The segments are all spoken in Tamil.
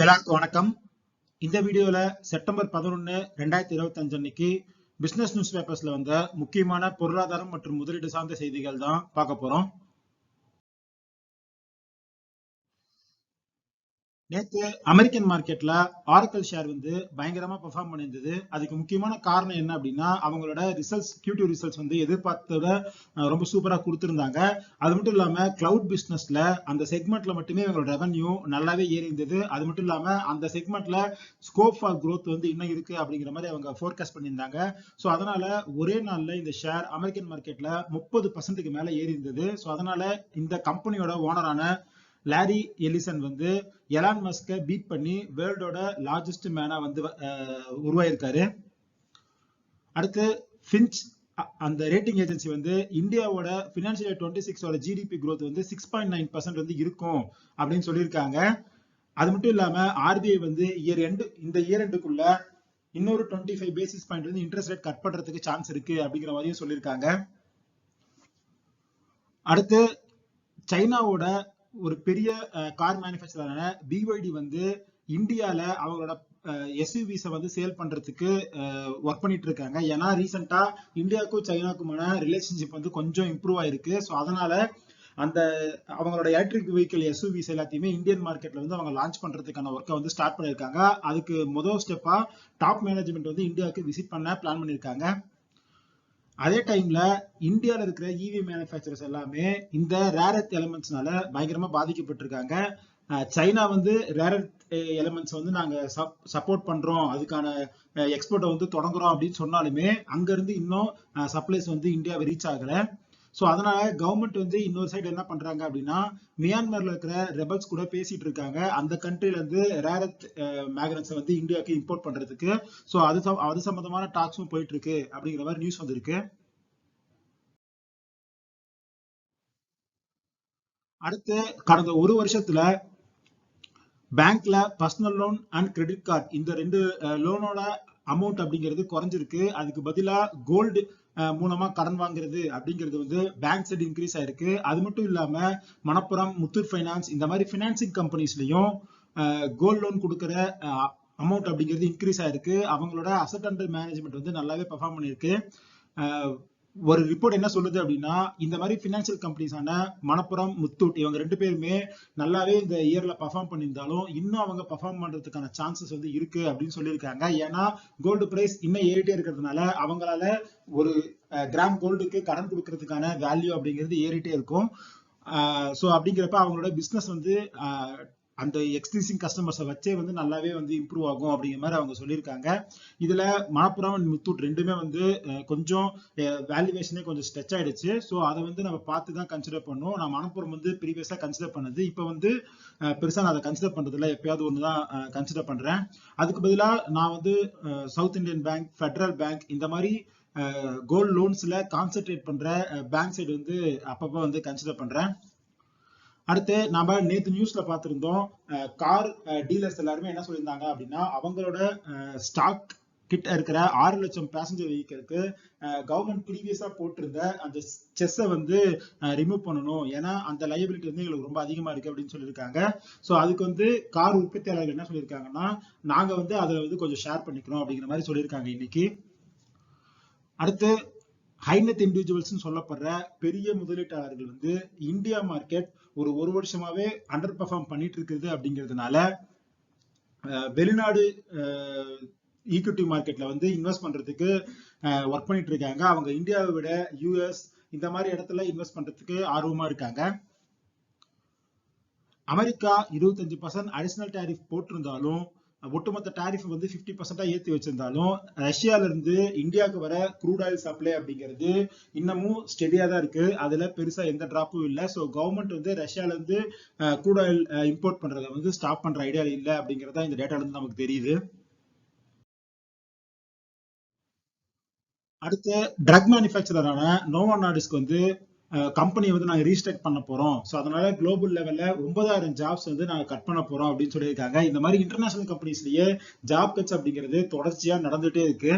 எல்லாருக்கும் வணக்கம். இந்த வீடியோல செப்டம்பர் பதினொன்னு ரெண்டாயிரத்தி இருபத்தி அஞ்சு அன்னைக்கு பிசினஸ் நியூஸ் பேப்பர்ஸ்ல வந்த முக்கியமான பொருளாதாரம் மற்றும் முதலீடு சார்ந்த செய்திகள் தான் பார்க்க போறோம். நேற்று அமெரிக்கன் மார்க்கெட்ல ஆரக்கல் ஷேர் வந்து பயங்கரமா பெர்ஃபார்ம் பண்ணியிருந்தது. அதுக்கு முக்கியமான காரணம் என்ன அப்படின்னா அவங்களோட ரிசல்ட்ஸ் கியூடியூ ரிசல்ட்ஸ் வந்து எதிர்பார்த்தத ரொம்ப சூப்பரா கொடுத்துருந்தாங்க. அது மட்டும் இல்லாம கிளவுட் பிசினஸ்ல அந்த செக்மெண்ட்ல மட்டுமே இவங்களோட ரெவன்யூ நல்லாவே ஏறி இருந்தது அது மட்டும் இல்லாம அந்த செக்மெண்ட்ல ஸ்கோப் ஃபார் க்ரோத் வந்து இன்னும் இருக்கு அப்படிங்கிற மாதிரி அவங்க ஃபோர்காஸ்ட் பண்ணியிருந்தாங்க. ஸோ அதனால ஒரே நாள்ல இந்த ஷேர் அமெரிக்கன் மார்க்கெட்ல முப்பது பர்சன்ட்டுக்கு மேல ஏறி இருந்தது ஸோ அதனால இந்த கம்பெனியோட ஓனரான லாரி எலிசன் வந்து எலான் மஸ்கை பீட் பண்ணி வேர்ல்டோட லார்ஜஸ்ட் மேனா வந்து உருவாயிருக்காரு. அடுத்து ஃபின்ச் அந்த ரேட்டிங் ஏஜென்சி வந்து இந்தியாவோட பினான்சியல் டுவெண்ட்டி சிக்ஸோட ஜிடிபி க்ரோத் வந்து சிக்ஸ் பாயிண்ட் நைன் பர்சன்ட் வந்து இருக்கும் அப்படின்னு சொல்லியிருக்காங்க. அது மட்டும் இல்லாம ஆர்பிஐ வந்து இயர் எண்டு இந்த இயர் எண்டுக்குள்ள இன்னொரு டுவெண்ட்டி ஃபைவ் பேசிஸ் பாயிண்ட் வந்து இன்ட்ரெஸ்ட் ரேட் கட் பண்றதுக்கு சான்ஸ் இருக்கு அப்படிங்கிற மாதிரியும் சொல்லியிருக்காங்க. அடுத்து சைனாவோட ஒரு பெரிய கார் மேனுஃபேக்சரான பிஒய்டி வந்து இந்தியால அவங்களோட எஸ்யூவிஸை வந்து சேல் பண்றதுக்கு ஒர்க் பண்ணிட்டு இருக்காங்க. ஏன்னா ரீசெண்டா இந்தியாவுக்கும் சைனாக்குமான ரிலேஷன்ஷிப் வந்து கொஞ்சம் இம்ப்ரூவ் ஆயிருக்கு. ஸோ அதனால அந்த அவங்களோட எலக்ட்ரிக் வெஹிக்கிள் எஸ்யூவிஸ் எல்லாத்தையுமே இந்தியன் மார்க்கெட்ல வந்து அவங்க லான்ச் பண்றதுக்கான ஒர்க்கை வந்து ஸ்டார்ட் பண்ணியிருக்காங்க. அதுக்கு முதல் ஸ்டெப்பா டாப் மேனேஜ்மெண்ட் வந்து இந்தியாவுக்கு விசிட் பண்ண பிளான் பண்ணியிருக்காங்க. அதே டைம்ல இந்தியாவில் இருக்கிற இவி மேனுஃபேக்சரர்ஸ் எல்லாமே இந்த ரேரத் எலிமெண்ட்ஸ்னால பயங்கரமா பாதிக்கப்பட்டிருக்காங்க. சைனா வந்து ரேரத் எலமெண்ட்ஸ் வந்து நாங்க சப்போர்ட் பண்றோம். அதுக்கான எக்ஸ்போர்ட்டை வந்து தொடங்குறோம் அப்படின்னு சொன்னாலுமே அங்க இருந்து இன்னும் சப்ளைஸ் வந்து இந்தியாவை ரீச் ஆகலை. சோ அதனால கவர்மெண்ட் வந்து இன்னொரு சைடு என்ன பண்றாங்க அப்படின்னா மியான்மர்ல இருக்கிற ரெபல்ஸ் கூட பேசிட்டு இருக்காங்க. அந்த கண்ட்ரில இருந்து ரேரத் மேக்னட்ஸை வந்து இந்தியாவுக்கு இம்போர்ட் பண்றதுக்கு. சோ அது அது சம்பந்தமான டாக்ஸும் போயிட்டு இருக்கு அப்படிங்கிற மாதிரி நியூஸ் வந்திருக்கு. அடுத்து கடந்த ஒரு வருஷத்துல பேங்க்ல personal loan and credit card இந்த ரெண்டு லோனோட அமௌண்ட் அப்படிங்கிறது குறைஞ்சிருக்கு. அதுக்கு பதிலா கோல்டு மூலமா கடன் வாங்குறது அப்படிங்கிறது வந்து பேங்க் சைடு இன்க்ரீஸ் ஆயிருக்கு. அது மட்டும் இல்லாம மணப்புரம் முத்தூட் ஃபைனான்ஸ் இந்த மாதிரி ஃபினான்சிங் கம்பெனிஸ்லயும் கோல்ட் லோன் கொடுக்குற அமௌண்ட் அப்படிங்கிறது இன்க்ரீஸ் ஆயிருக்கு. அவங்களோட அசட் அண்டர் மேனேஜ்மெண்ட் வந்து நல்லாவே பெர்ஃபார்ம் பண்ணியிருக்கு. ஒரு ரிப்போர்ட் என்ன சொல்லுது அப்படின்னா இந்த மாதிரி ஃபினான்ஷியல் கம்பெனிஸான மணப்புரம் முத்தூட் இவங்க ரெண்டு பேருமே நல்லாவே இந்த இயர்ல பர்ஃபார்ம் பண்ணியிருந்தாலும் இன்னும் அவங்க பர்ஃபார்ம் பண்றதுக்கான சான்சஸ் வந்து இருக்கு அப்படின்னு சொல்லியிருக்காங்க. ஏன்னா கோல்டு பிரைஸ் இன்னும் ஏறிட்டே இருக்கிறதுனால அவங்களால ஒரு கிராம் கோல்டுக்கு கடன் கொடுக்கறதுக்கான வேல்யூ அப்படிங்கிறது ஏறிட்டே இருக்கும். ஸோ அப்படிங்கிறப்ப அவங்களோட பிஸ்னஸ் வந்து அந்த எக்ஸ்டிசிங் கஸ்டமர்ஸை வச்சே வந்து நல்லாவே வந்து இம்ப்ரூவ் ஆகும் அப்படிங்கிற மாதிரி அவங்க சொல்லியிருக்காங்க. இதில் மணப்புரம் அண்ட் முத்தூட் ரெண்டுமே வந்து கொஞ்சம் வேல்யூவேஷனே கொஞ்சம் ஸ்ட்ரெச் ஆயிடுச்சு. ஸோ அதை வந்து நம்ம பார்த்து தான் கன்சிடர் பண்ணோம். நான் மணப்புரம் வந்து ப்ரீவியஸாக கன்சிடர் பண்ணது. இப்போ வந்து பெருசாக நான் அதை கன்சிடர் பண்ணுறதில்ல எப்பயாவது ஒன்று தான் கன்சிடர் பண்ணுறேன் அதுக்கு பதிலாக நான் வந்து South Indian Bank Federal Bank இந்த மாதிரி கோல்ட் லோன்ஸில் கான்சென்ட்ரேட் பண்ணுற பேங்க் சைடு வந்து அப்பப்போ வந்து கன்சிடர் பண்ணுறேன் அடுத்து நம்ம நேற்று நியூஸ்ல பார்த்திருந்தோம் கார் டீலர்ஸ் எல்லாருமே என்ன சொல்லியிருந்தாங்க அப்படின்னா அவங்களோட ஸ்டாக் கிட்ட இருக்கிற ஆறு லட்சம் பேசஞ்சர் வெஹிக்கிளுக்கு கவர்மெண்ட் ப்ரீவியஸா போட்டிருந்த அந்த செஸ்ஸை வந்து ரிமூவ் பண்ணணும். ஏன்னா அந்த லைபிலிட்டி வந்து எங்களுக்கு ரொம்ப அதிகமா இருக்கு அப்படின்னு சொல்லியிருக்காங்க. ஸோ அதுக்கு வந்து கார் உற்பத்தியாளர்கள் என்ன சொல்லியிருக்காங்கன்னா நாங்க வந்து அதை வந்து கொஞ்சம் ஷேர் பண்ணிக்கிறோம் அப்படிங்கிற மாதிரி சொல்லியிருக்காங்க இன்னைக்கு. அடுத்து ஹைநெத் இண்டிவிஜுவல்ஸ் சொல்லப்படுற பெரிய முதலீட்டாளர்கள் வந்து இந்தியா மார்க்கெட் ஒரு ஒரு வருஷமாவே அண்டர் பெர்ஃபார்ம் பண்ணிட்டு இருக்குது அப்படிங்கிறதுனால வெளிநாடு ஈக்விட்டி மார்க்கெட்ல வந்து இன்வெஸ்ட் பண்றதுக்கு ஒர்க் பண்ணிட்டு இருக்காங்க அவங்க இந்தியாவை விட யூஎஸ் இந்த மாதிரி இடத்துல இன்வெஸ்ட் பண்றதுக்கு ஆர்வமா இருக்காங்க. அமெரிக்கா இருபத்தஞ்சு பர்சன்ட் அடிஷனல் டேரிஃப் போட்டிருந்தாலும் ஒட்டுமொத்த டாரிஃப் வந்து 50% பர்சன்டா ஏத்தி வச்சிருந்தாலும் ரஷ்யால இருந்து இந்தியாவுக்கு வர க்ரூட் ஆயில் சப்ளை அப்படிங்கிறது இன்னமும் ஸ்டெடியா தான் இருக்கு. அதுல பெருசா எந்த டிராப்பும் இல்லை. ஸோ கவர்மெண்ட் வந்து ரஷ்யால இருந்து க்ரூட் ஆயில் இம்போர்ட் பண்றதை வந்து ஸ்டாப் பண்ற ஐடியா இல்லை அப்படிங்கறதா இந்த டேட்டால இருந்து நமக்கு தெரியுது. அடுத்து ட்ரக் மேனுஃபேக்சரரான நோவா நாடிஸ்க்கு வந்து கம்பெனியை வந்து நாங்க ரீஸ்டார்ட் பண்ண போறோம். ஸோ அதனால குளோபல் லெவல்ல ஒன்பதாயிரம் ஜாப்ஸ் வந்து நாங்க கட் பண்ண போறோம் அப்படின்னு சொல்லியிருக்காங்க. இந்த மாதிரி இன்டர்நேஷனல் கம்பெனிஸ்லயே ஜாப் கட்ஸ் அப்படிங்கிறது தொடர்ச்சியா நடந்துட்டே இருக்கு.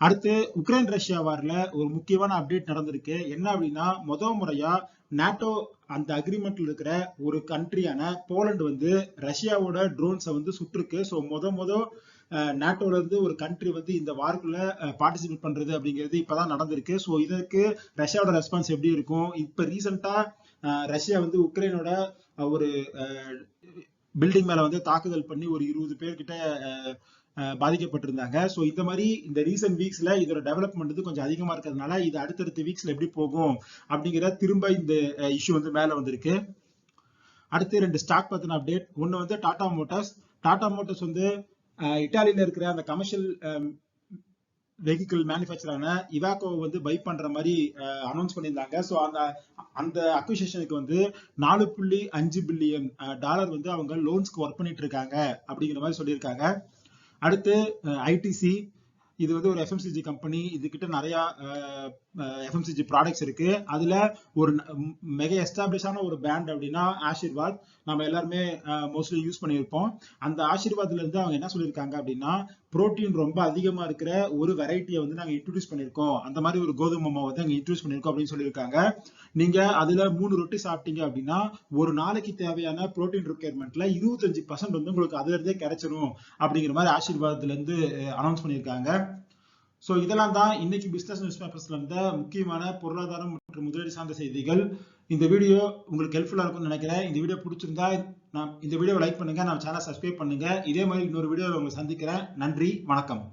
அடுத்து உக்ரைன் ரஷ்யா வாரில் ஒரு முக்கியமான அப்டேட் நடந்திருக்கு. என்ன அப்படின்னா முத முறையா நாட்டோ அந்த அக்ரிமெண்ட்ல இருக்கிற ஒரு கண்ட்ரியான போலண்ட் வந்து ரஷ்யாவோட ட்ரோன்ஸை வந்து சுட்டுருக்கு. ஸோ முத முத நாட்டோல இருந்து ஒரு கண்ட்ரி வந்து இந்த வார்க்குள்ள பார்ட்டிசிபேட் பண்றது அப்படிங்கிறது இப்பதான் நடந்திருக்கு. ஸோ இதற்கு ரஷ்யாவோட ரெஸ்பான்ஸ் எப்படி இருக்கும்? இப்ப ரீசெண்டா ரஷ்யா வந்து உக்ரைனோட ஒரு பில்டிங் மேல வந்து தாக்குதல் பண்ணி ஒரு இருபது பேர்கிட்ட பாதிக்கப்பட்டிருந்தாங்க. ஸோ இந்த மாதிரி இந்த ரீசன்ட் வீக்ஸ்ல இதோட டெவலப்மெண்ட் வந்து கொஞ்சம் அதிகமா இருக்கிறதுனால இது அடுத்தடுத்த வீக்ஸ்ல எப்படி போகும் அப்படிங்கிற திரும்ப இந்த இஷ்யூ வந்து மேல வந்திருக்கு. அடுத்து ரெண்டு ஸ்டாக் பத்தின அப்டேட் ஒன்று வந்து டாடா மோட்டார்ஸ். டாடா மோட்டார்ஸ் வந்து இட்டாலியில இருக்கிற அந்த கமர்ஷியல் வெஹிக்கிள் மேனுஃபேக்சரான இவாக்கோவை வந்து பை பண்ற மாதிரி அனௌன்ஸ் பண்ணியிருந்தாங்க. ஸோ அந்த அந்த அக்விசேஷனுக்கு வந்து நாலு புள்ளி அஞ்சு பில்லியன் டாலர் வந்து அவங்க லோன்ஸ்க்கு ஒர்க் பண்ணிட்டு இருக்காங்க அப்படிங்கிற மாதிரி சொல்லியிருக்காங்க. அடுத்து ஐடிசி இது வந்து ஒரு எஃப்எம்சிஜி கம்பெனி இதுகிட்ட நிறைய எஃப்எம்சிஜி ப்ராடக்ட்ஸ் இருக்கு. அதுல ஒரு மெக எஸ்டாப்ளிஷான ஒரு பிராண்ட் அப்படின்னா ஆஷிர்வாத் நம்ம எல்லாருமே மோஸ்ட்லி யூஸ் பண்ணியிருப்போம். அந்த ஆஷிர்வாத்ல இருந்து அவங்க என்ன சொல்லியிருக்காங்க அப்படின்னா புரோட்டீன் ரொம்ப அதிகமா இருக்கிற ஒரு வெரைட்டியை வந்து நாங்க இன்ட்ரடியூஸ் பண்ணியிருக்கோம். அந்த மாதிரி ஒரு கோதுமை மாவை வந்து அங்க இன்ட்ரடியூஸ் பண்ணியிருக்கோம் அப்படின்னு சொல்லியிருக்காங்க. நீங்க அதுல மூணு ரொட்டி சாப்பிட்டீங்க அப்படின்னா ஒரு நாளைக்கு தேவையான புரோட்டீன் ரிக்யர்மெண்ட்ல இருபத்தஞ்சு பர்சன்ட் வந்து உங்களுக்கு அதுல இருந்தே கிடைச்சிரும் அப்படிங்கிற மாதிரி ஆசீர்வாதத்துல இருந்து அனௌன்ஸ் பண்ணியிருக்காங்க. ஸோ இதெல்லாம் தான் இன்னைக்கு பிஸ்னஸ் நியூஸ் பேப்பர்ஸ்ல இருந்த முக்கியமான பொருளாதாரம் மற்றும் முதலீடு சார்ந்த செய்திகள். இந்த வீடியோ உங்களுக்கு ஹெல்ப்ஃபுல்லாக இருக்கும்னு நினைக்கிறேன். இந்த வீடியோ பிடிச்சிருந்தா நான் இந்த வீடியோவை லைக் பண்ணுங்க. நம்ம சேனல் சப்ஸ்கிரைப் பண்ணுங்க. இதே மாதிரி இன்னொரு வீடியோவில் உங்களை சந்திக்கிறேன். நன்றி. வணக்கம்.